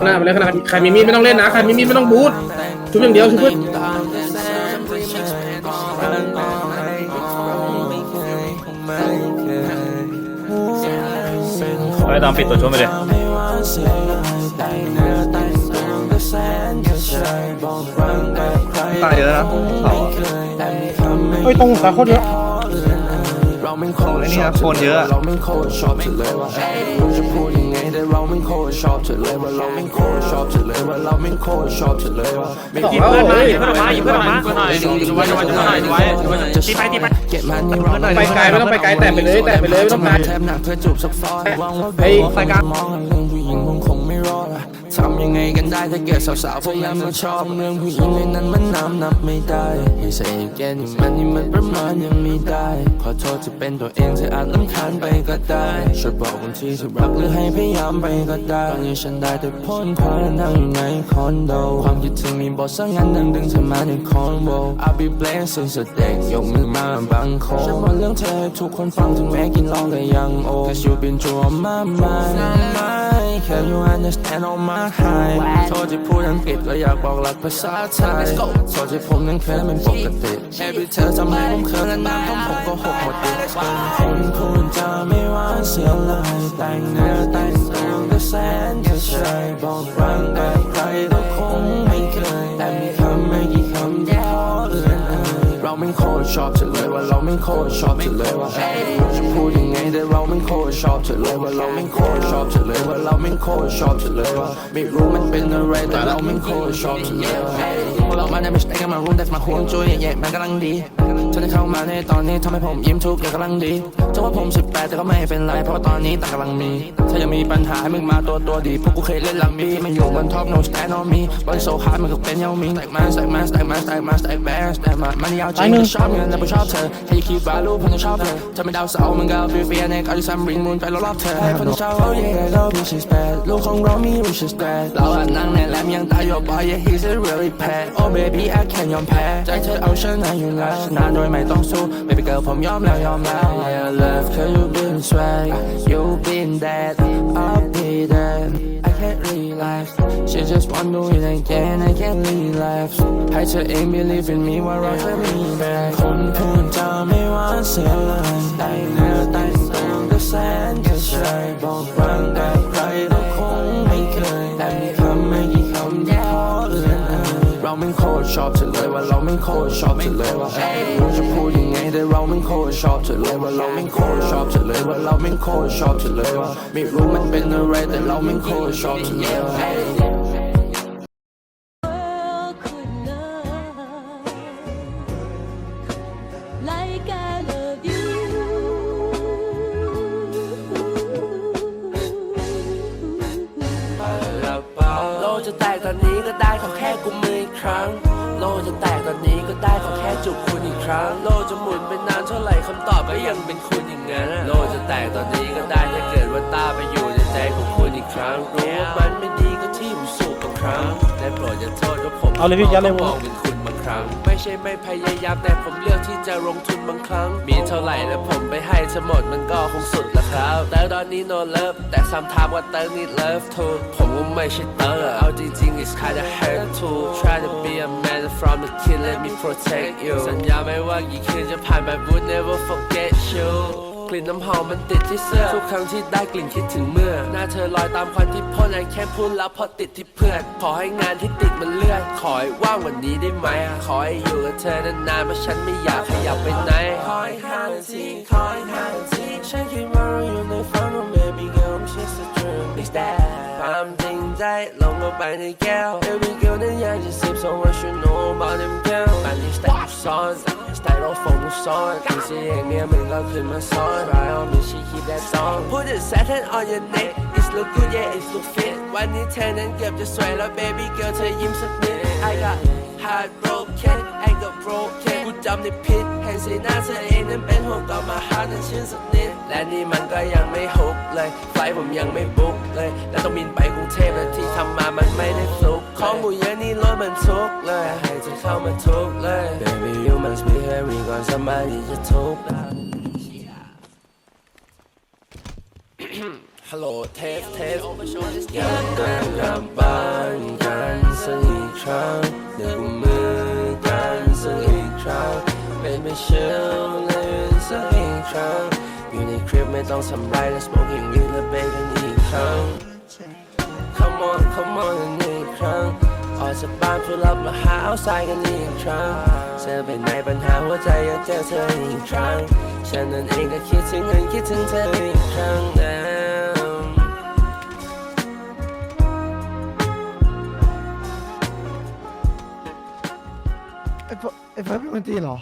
ขนาดไปเลยขนาดใครมีมีดไม่ต้องเล่นนะใครมีมีดไม่ต้องบูทชุบอย่างเดียวชุบเพื่อนไปตามปิดตัวช่วยไปเลยตายเยอะนะเสาอะเฮ้ยตรงสาโคตรเยอะ ไอ้นี่นะโคนเยอะอะเราไม่โคตรชอบเธอเลยว่ารู้จะพูดยังไงแต่เราไม่โคตรชอบเธอเลยว่าเราไม่โคตรชอบเธอเลยว่าเราไม่โคตรชอบเธอเลยว่าไม่สองแล้วเฮ้ยเพื่อนมาหยิบเพื่อนออกมาหน่อยดูไว้ดูไว้ดูไว้ดูไว้ตีไปตีไปเก็บมันนี่เราไปไกลไม่ต้องไปไกลแต่ไปเลยแต่ไปเลยไม่ต้องไกลแทบหนักเพื่อจูบสักฟอยหวังว่าเฮ้ยไฟกลาง ญิงคงคงไม่รอดทำยังไงกันได้ถ้าเกิดสาวๆพวกนั้นมาชอบเรื่องผู้หญิงในนั้นมันน้ำนับไม่ได้ให้ใส่แกนอย่างมันนี่มันประมาณยังไม่ได้ ขอโทษที่เป็นตัวเองเธออาจลำคาญไปก็ได้ช่วยบอกวันที่เธอรักหรือให้พยายามไปก็ได้ตอนนี้ฉันได้แต่พ่นควันนั่งอยู่ในคอนโดความคิดถึงมีบทสังงานดึงดึงเธอมาในคอนโบ I'll be blessed since the day ยกมือมาบังคอฉันบอกเรื่องเธอให้ทุกคนฟังถึงแม้กินเหล้าก็ยังโอ Cause you've been through all my mind Can you understand all my high โทษที่พูดอังกฤษก็อยากบอกหลักภาษาไทยโทษที่ผมนั้นเคยเป็นปกติ Baby เธอทำให้ผมเขินและน้ำต้องผมก็หกหมดดิคนคุณจะไม่ว่าเสียเลยแต่งเนื้อแต่งตัวก็แสนจะเชยบอกรักแบ ไม่โคตรชอบเธอเลยว่าจะพูดยังไงแต่เราไม่โคตรชอบเธอเลยว่าเราไม่โคตรชอบเธอเลยว่าเราไม่โคตรชอบเธอเลยว่าไม่รู้มันเป็นอะไรแต่เราไม่โคตรชอบเธอเลยว่าพวกเรามาในมิชช่กันมารุ่นแต่มาห่วงจุ้ยแย่มันกำลังดี เธอได้เข้ามาในตอนนี้ทำให้ผมยิ้มทุกอย่างกำลังดีจะว่าผมสิบแปดแต่ก็ไม่เป็นไร เพราะว่าตอนนี้ต่างกำลังมี ถ้ายังมีปัญหาให้มึงมาตัวตัวดี พวกกูเคยเล่นหลังบีไม่อยู่บนท็อป no stand on me บอลโซฮาร์ดมันก็เป็นเยามี stack man stack man stack man stack man stack man stack man มันยาวจริงแต่ชอบเงินแต่ไม่ชอบเธอให้คิดว่าลูกเพื่อนชอบเธอเธอไม่ดาวเสามันก็ฟีฟีในการที่ซัมริงมูนไปรอบๆเธอให้เพื่อนชอบ oh yeah เรา bitch is bad ลูกของเรามี rich is bad เราอะนั่งในแลมยังตาย your boy yeah he's a really bad oh baby I can't ยอมแพ้ใจเธอเอาชนะอยู่แล้วชนะโด ยไม่ต้องสู้ baby girl ผมยอมแล้วยอมแล้ว yeah love cause you been swag you been that I'll be that I can't relax she just want to do it again I can't relax ให้เธอเอง believe in me ว่าเราจะมีแรง เราไม่โคตรชอบเธอเลยว่าเราไม่โคตรชอบเธอเลยว่ารู้จะพูดยังไงแต่เราไม่โคตรชอบเธอเลยว่าเราไม่โคตรชอบเธอเลยว่าเราไม่โคตรชอบเธอเลยว่าไม่รู้มันเป็นอะไรแต่เราไม่โคตรชอบเธอเลย จะแตกตอนนี้ก็ได้ขอแค่จูบคุณอีกครั้ง โลกจะหมุนไปนานเท่าไหร่คำตอบก็ยังเป็นคุณอย่างนั้นอะโลกจะแตกตอนนี้ก็ได้ถ้าเกิดว่าตาไปอยู่ในใจของคุณอีกครั้งรู้ว่ามันไม่ดีก็ที่ผมสูบบางครั้งได้โปรดอย่าโทษว่าผมเอาเลยพี่ยัดเลยมองเป็นคุณบางครั้ง ไม่ใช่ไม่พยายามแต่ผมเลือกที่จะลงทุนบางครั้ง มีเท่าไหร่แล้วผมไปให้ทั้งหมดมันก็คงสุด อนนี้ no love แต่ซ้ำทามว่าเติมนี่ love too ผมก็ไม่ใช่เติร์เอาจริงๆ it's kinda hurt too try to be a man from the kid let me protect you สัญญาไม่ว่ากี่คืนจะผ่านไป would never forget you กลิ่นน้ำหอมมันติดที่เสื้อ ทุกครั้งที่ได้กลิ่นคิดถึงเมื่อ หน้าเธอลอยตามควันที่พ่นไอแค่พูดแล้วพอติดที่เพื่อน ขอให้งานที่ติดมันเลื่อน ขอให้ว่างวันนี้ได้ไหม ขอให้อยู่กับเธอนานๆเพราะฉันไม่อยากขยับไปไหน ขอให้ห้านาทีขอให้ห้านาทีฉันคิดว่าเราอยู่ในฝัน a dream is that ความจริงใจลงลงไปในแก้ว baby girl นั้นอยากจะสิบ so what you know about them girl มันนี่สไตล์ซ้อนสไตล์เราฟงซ้อนคือเสียงเมียมึงก็ขึ้นมาซ้อน Try on me she keep that song Put a satin on your neck It's look good yeah it's look fit วันนี้เธอนั้นเกือบจะ สวยแล้ว baby girl เอยิ้มสักนิด I got heartbroken I got broken กูจำในผิดเห็นสีหน้าเธอเองนั้นเป็นห่วงต่อมาหานั้นชื่นสักนิด และนี่มันก็ยังไม่ฮุกเลย ไฟผมยังไม่บุกเลย และต้องบินไปกรุงเทพและที่ทำมามันไม่ได้ฟลุกของหมูเยอะนี่รถมันทุกเลย ให้เธอเข้ามาทุกเลย Baby you must be hairy ก่อนสมาธิจะทุกฮัลโหลเทสเทสอยากเดินกลับบ้านกันสักครั้ง เดินมือกันสักอีกครั้งเป็นไปเชื่อเลยสักอีกครั้งอยู่ในคลิปไม่ต้องทำไรและ smoking weed และเบกันอีกครั้ง Come on come on อีกครั้งออกจากบ้านเพูดลับมาหาเอาสายกันอีกครั้งเธอเป็นในปัญหาหัวใจอยากเจอเธออีกครั้งฉันนั้นเองก็คิดถึงเงินคิดถึงเธออีกครั้ง ไอ้เฟิร์สเป็นคนจีนเหรอ